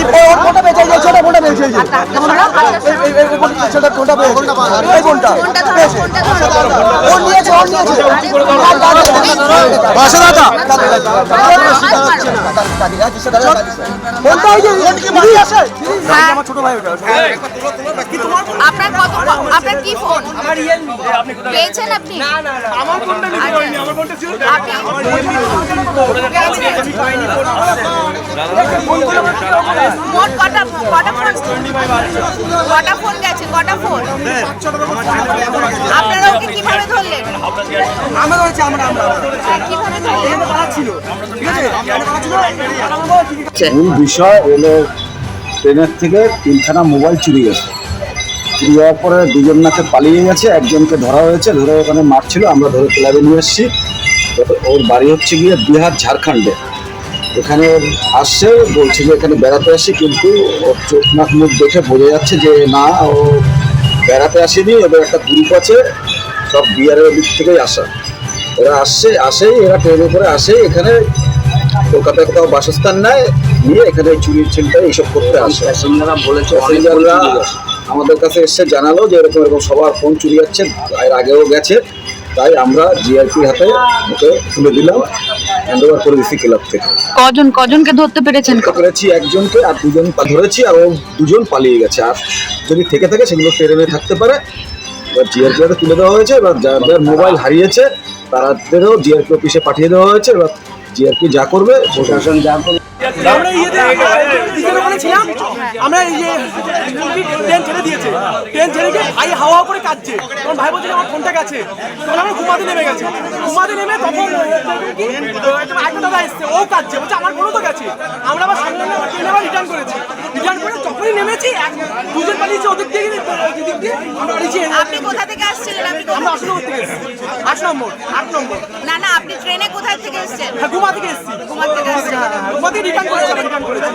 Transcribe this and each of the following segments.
এই ওর ফোনটা পেয়েছে ছোট ফোনটা পেয়েছে এই যে কেমন হলো? এই এই এই ফোন- ছোট ফোনটা পেয়েছে এই ফোনটা ফোনটা ধরো, পেয়েছে ফোনটা ধরো। ও নিয়েছে ও নিয়েছে বাসা দাদা ফোনটা এই যে দিদি আছে হ্যাঁ। আমার ছোট ভাই ওটা আপনার কত আপনার কি ফোন পেয়েছেন আপনি? আমার ফোনটা নিতে আচ্ছা। আমার ফোনটা ছিল আপনি মোট কটা কটা ফোন কটা ফোন গেছে? কটা ফোন? আপনারা ওকে কীভাবে ধরলেন? আমরা আমরা আমরা কীভাবে ধরলেন? ছিল ঠিক আছে? মূল বিষয় হলো ট্রেনের থেকে তিনখানা মোবাইল চুরি গেছে। চুরি যাওয়ার পরে দুজন নাকি পালিয়ে গেছে একজনকে ধরা হয়েছে ধরে ওখানে মারছিল আমরা ধরে ক্লাবে নিয়ে এসেছি। ওর বাড়ি হচ্ছে গিয়ে বিহার ঝাড়খণ্ডে। এখানে আসছে বলছে যে এখানে বেড়াতে আসি কিন্তু ওর চোখ নাক মুখ দেখে বোঝা যাচ্ছে যে না ও বেড়াতে আসেনি এবার একটা গ্রুপ আছে সব বিহারের দিক থেকেই আসা। এরা আসছে আসেই এরা ট্রেনে করে আসে এখানে কলকাতায় কোথাও বাসস্থান নেয় নিয়ে এখানে চুরির চিন্তায় এইসব করতে আসে। প্যাসেঞ্জাররা বলেছে প্যাসেঞ্জাররা আমাদের কাছে এসে জানালো যে এরকম এরকম সবার ফোন চুরি যাচ্ছে এর আগেও গেছে। তাই আমরা জিআরপি হাতে ওকে তুলে দিলাম হ্যান্ড ওভার করে দিচ্ছি ক্লাব থেকে। কজন কজনকে ধরতে পেরেছেন? পেরেছি একজনকে আর দুজন ধরেছি আর ও দুজন পালিয়ে গেছে। আর যদি থেকে থাকে সেগুলো ট্রেনে থাকতে পারে। এবার জিআরপি হাতে তুলে দেওয়া হয়েছে এবার যার যার মোবাইল হারিয়েছে তাদেরও জিআরপি অফিসে পাঠিয়ে দেওয়া হয়েছে এবার জিআরপি যা করবে, প্রশাসন যা করবে। আমরা ট্রেন ছেড়ে দিয়েছে। ট্রেন ছেড়ে হাওয়া করে কাঁদছে। ভাই আমার নেমে গেছে। নেমে ও কাঁদছে। আমার আমরা সামনে রিটার্ন করে যখনই নেমেছি এক দুজন পালিয়েছে ওদের দিকে দিক দিয়ে? আমরা পালিয়েছি আপনি কোথা থেকে আসছিলেন? আপনি আমরা নম্বর থেকে এসেছি। আট নম্বর আট নম্বর। না না আপনি ট্রেনে কোথায় থেকে এসেছেন? হ্যাঁ থেকে এসেছি। ঘুমার থেকে এসেছি ঘুমা থেকে রিটার্ন করেছি রিটার্ন করেছি।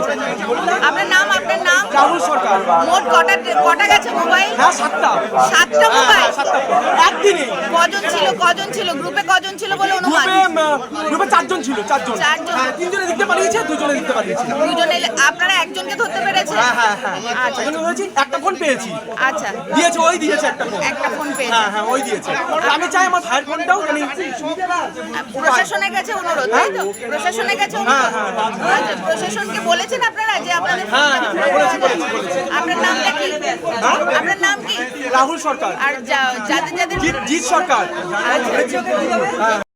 আপনার নাম আপনার নাম রাহুল সরকার মোট কটা কটা গেছে মোবাইল? হ্যাঁ সাতটা। সাতটা মোবাইল? সাতটা। একদিনে। কজন ছিল কজন ছিল? গ্রুপে কজন ছিল বলে অনুমান? গ্রুপে চারজন ছিল চারজন। চারজন। হ্যাঁ, তিনজনে দিতে পারিয়েছে দুজনে দিতে পারিয়েছে দুজনে আপনারা একজনকে ধরতে পেরেছেন? হ্যাঁ হ্যাঁ হ্যাঁ। আচ্ছা। একটা ফোন পেয়েছি। আচ্ছা। দিয়েছে ওই দিয়েছে একটা ফোন একটা ফোন পেয়েছেন হ্যাঁ হ্যাঁ ওই দিয়েছে। আমি চাই আমার ভাইয়ের ফোনটাও জানি প্রশাসনের কাছে অনুরোধ তাই তো? প্রশাসনের কাছে অনুরোধ? আচ্ছা প্রশাসনকে বলেছেন আপনারা যে আপনাদের হ্যাঁ হ্যাঁ বলেছি বলেছি বলেছি। আপনার নামটা কি? আপনার নাম কি? রাহুল সরকার। আর যাদের যাদের জিৎ সরকার। আচ্ছা।